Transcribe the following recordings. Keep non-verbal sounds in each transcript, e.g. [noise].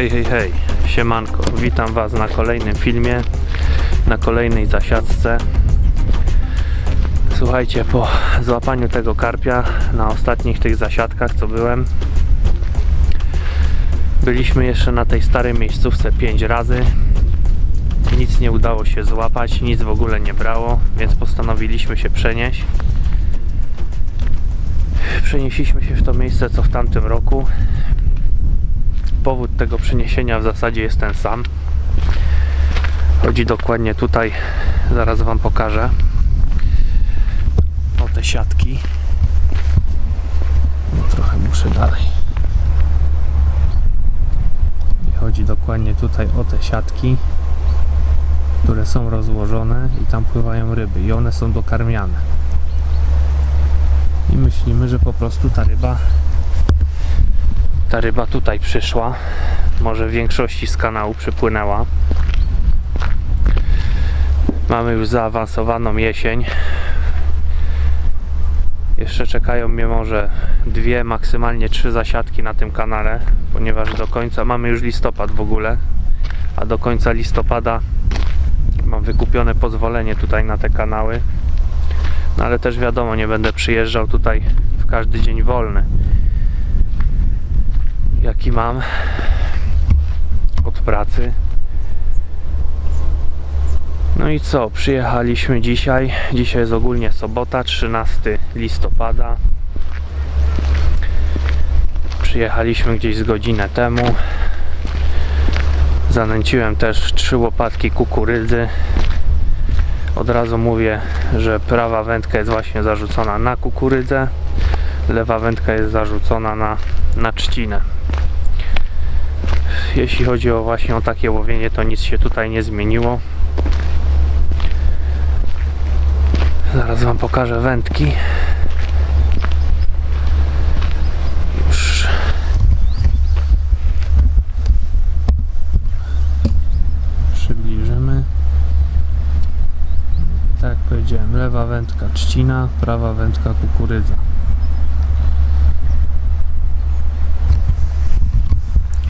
Hej, hej, hej, siemanko, witam Was na kolejnym filmie, na kolejnej zasiadce. Słuchajcie, po złapaniu tego karpia na ostatnich tych zasiadkach, co byłem, byliśmy jeszcze na tej starej miejscówce 5 razy. Nic nie udało się złapać, nic w ogóle nie brało, więc postanowiliśmy się przenieść. Przenieśliśmy się w to miejsce co w tamtym roku. Powód tego przeniesienia w zasadzie jest ten sam. Chodzi dokładnie tutaj, zaraz Wam pokażę. O te siatki. No, trochę muszę dalej. I chodzi dokładnie tutaj o te siatki, które są rozłożone i tam pływają ryby i one są dokarmiane. I myślimy, że po prostu ta ryba ta ryba tutaj przyszła. Może w większości z kanału przypłynęła. Mamy już zaawansowaną jesień. Jeszcze czekają mnie może dwie, maksymalnie trzy zasiadki na tym kanale, ponieważ do końca mamy już listopad w ogóle, a do końca listopada mam wykupione pozwolenie tutaj na te kanały. No ale też wiadomo, nie będę przyjeżdżał tutaj w każdy dzień wolny jaki mam od pracy. No i co, przyjechaliśmy dzisiaj. Dzisiaj jest ogólnie sobota, 13 listopada. Przyjechaliśmy gdzieś z godzinę temu. Zanęciłem też trzy łopatki kukurydzy. Od razu mówię, że prawa wędka jest właśnie zarzucona na kukurydzę, lewa wędka jest zarzucona na, na trzcinę jeśli chodzi o właśnie o takie łowienie, to nic się tutaj nie zmieniło. Zaraz Wam pokażę wędki. Już. Przybliżymy. Tak jak powiedziałem, lewa wędka trzcina, prawa wędka kukurydza.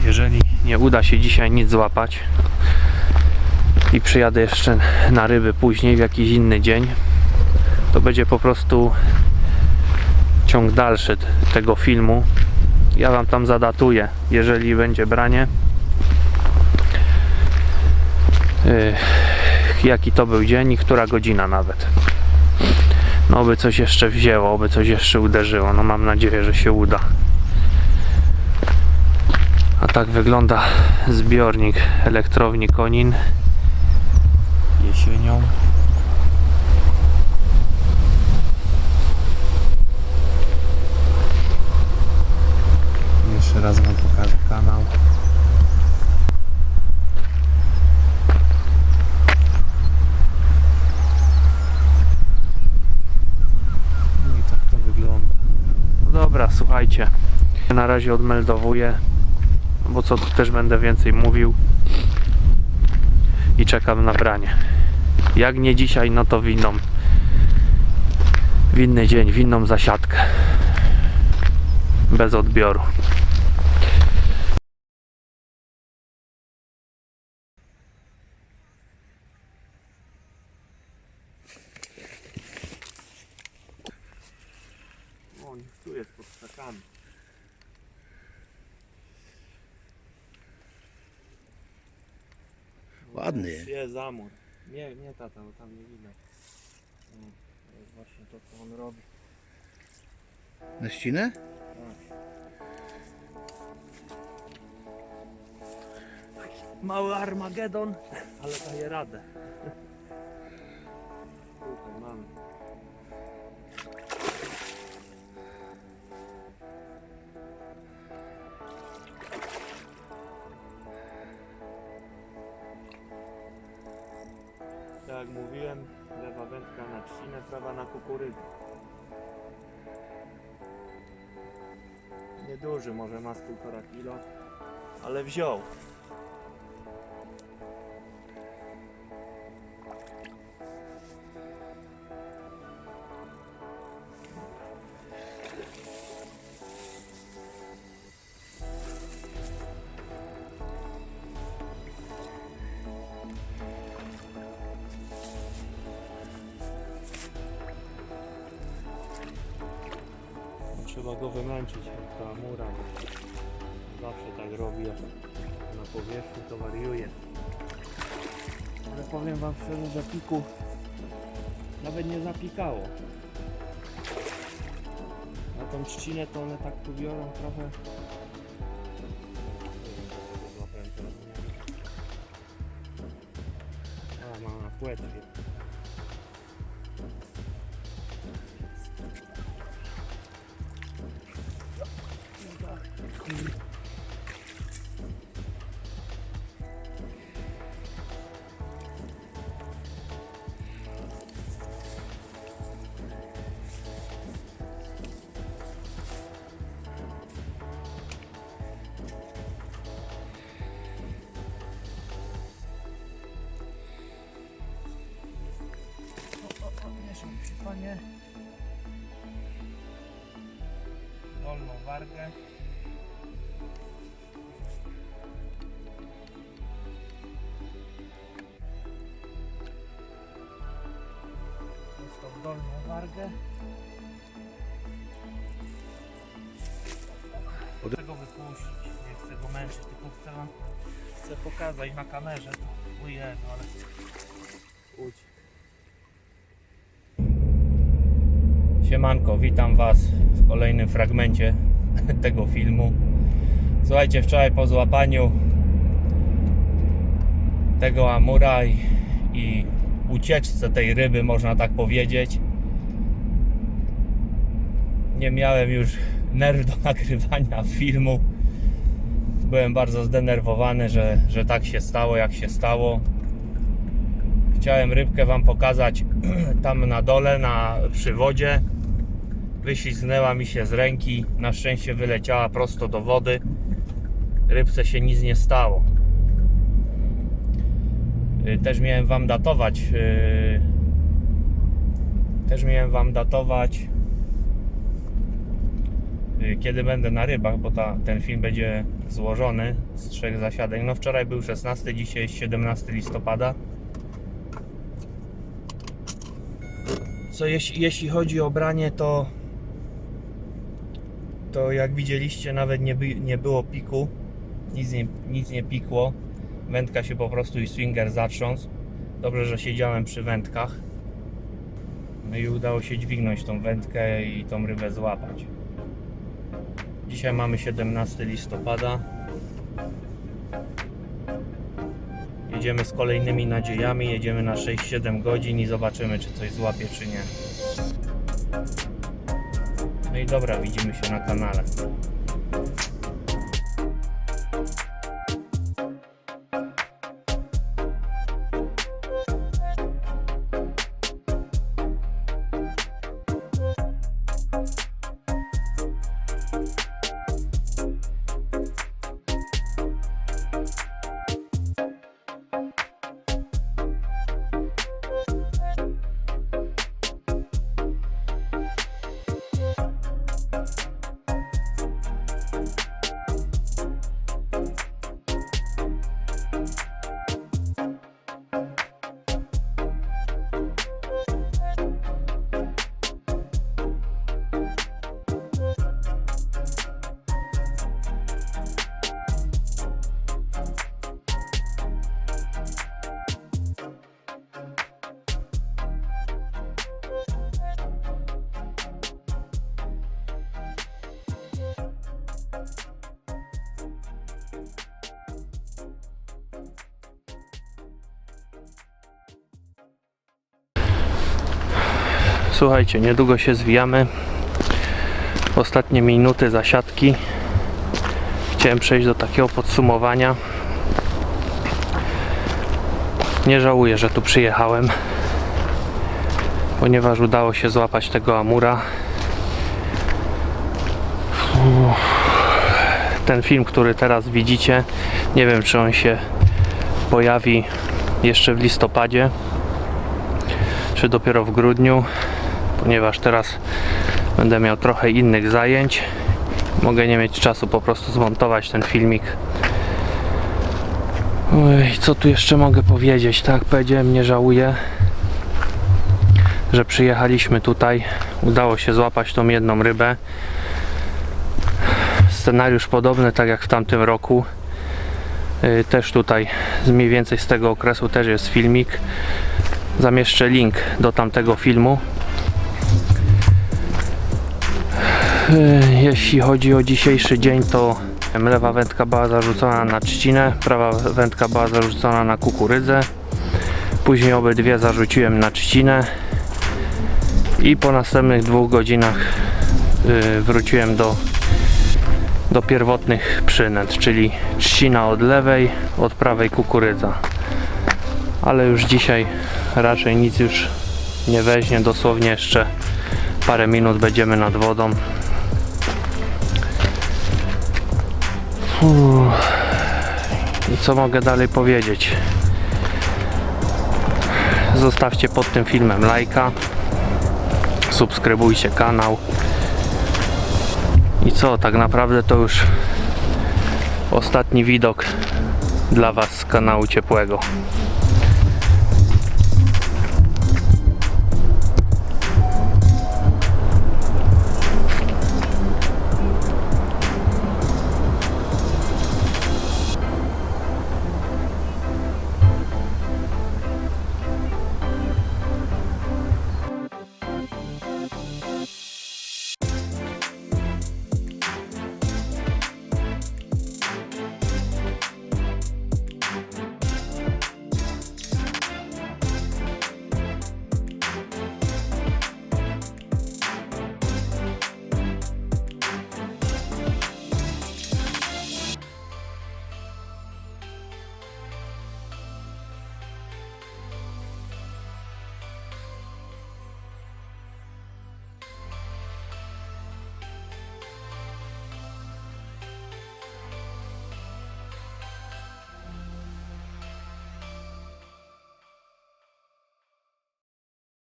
jeżeli nie uda się dzisiaj nic złapać. I przyjadę jeszcze na ryby później w jakiś inny dzień. To będzie po prostu ciąg dalszy tego filmu. Ja wam tam zadatuję jeżeli będzie branie. Yy, jaki to był dzień i która godzina nawet. No oby coś jeszcze wzięło, oby coś jeszcze uderzyło. No mam nadzieję, że się uda a tak wygląda zbiornik elektrowni Konin jesienią. Jeszcze raz Wam pokażę kanał. No i tak to wygląda. No dobra, słuchajcie. Na razie odmeldowuję bo co tu też będę więcej mówił i czekam na branie. Jak nie dzisiaj no to w inną w inny dzień, w inną zasiadkę. Bez odbioru. Tu jest pod krzakami Ładny. Jest zamór. Nie, nie tata, bo tam nie widać. No, to jest właśnie to, co on robi. Na ścinę? Mały Armagedon, ale daje radę. Nieduży, może z półtora kilo, ale wziął. Trzeba go wymęczyć ta mura, zawsze tak robi, na powierzchni to wariuje. Ale powiem wam szczerze, że piku nawet nie zapikało. Na tą trzcinę to one tak tu biorą trochę. Panie dolną wargę. Tą dolną wargę. Chcę go wypuścić, nie chcę go męczyć, tylko chcę wam chcę pokazać na kamerze to ujemy, ale Udź. Siemanko, witam Was w kolejnym fragmencie [laughs] tego filmu. Słuchajcie, wczoraj po złapaniu tego amura i, i ucieczce tej ryby, można tak powiedzieć, nie miałem już nerw do [laughs] nagrywania filmu. Byłem bardzo zdenerwowany, że, że tak się stało, jak się stało. Chciałem rybkę Wam pokazać [clears throat] tam na dole, na przywodzie. Wyślizgnęła mi się z ręki. Na szczęście wyleciała prosto do wody. Rybce się nic nie stało. Y, Też miałem Wam datować. y, Też miałem Wam datować y, kiedy będę na rybach, bo ta, ten film będzie złożony z trzech zasiadek. No wczoraj był 16, dzisiaj jest 17 listopada. Co jeśli, jeśli chodzi o branie, to to jak widzieliście nawet nie, by, nie było piku, nic nie, nic nie pikło. Wędka się po prostu i swinger zatrząsł. Dobrze, że siedziałem przy wędkach. No i udało się dźwignąć tą wędkę i tą rybę złapać. Dzisiaj mamy 17 listopada. Jedziemy z kolejnymi nadziejami, jedziemy na 6-7 godzin i zobaczymy, czy coś złapie, czy nie. I dobra, widzimy się na kanale. Słuchajcie, niedługo się zwijamy. Ostatnie minuty zasiadki. Chciałem przejść do takiego podsumowania. Nie żałuję, że tu przyjechałem, ponieważ udało się złapać tego amura. Ten film, który teraz widzicie, nie wiem czy on się pojawi jeszcze w listopadzie, czy dopiero w grudniu ponieważ teraz będę miał trochę innych zajęć. Mogę nie mieć czasu po prostu zmontować ten filmik. Oj, co tu jeszcze mogę powiedzieć? Tak, powiedziałem, nie żałuję, że przyjechaliśmy tutaj. Udało się złapać tą jedną rybę. scenariusz podobny, tak jak w tamtym roku. Y, Też tutaj mniej więcej z tego okresu też jest filmik. Zamieszczę link do tamtego filmu. Jeśli chodzi o dzisiejszy dzień, to lewa wędka była zarzucona na trzcinę, prawa wędka była zarzucona na kukurydzę. Później obydwie zarzuciłem na trzcinę i po następnych dwóch godzinach y, wróciłem do, do pierwotnych przynęt, czyli trzcina od lewej, od prawej kukurydza. Ale już dzisiaj raczej nic już nie weźmie, dosłownie jeszcze parę minut będziemy nad wodą. Co mogę dalej powiedzieć? Zostawcie pod tym filmem lajka, subskrybujcie kanał. I co, tak naprawdę to już ostatni widok dla Was z kanału ciepłego.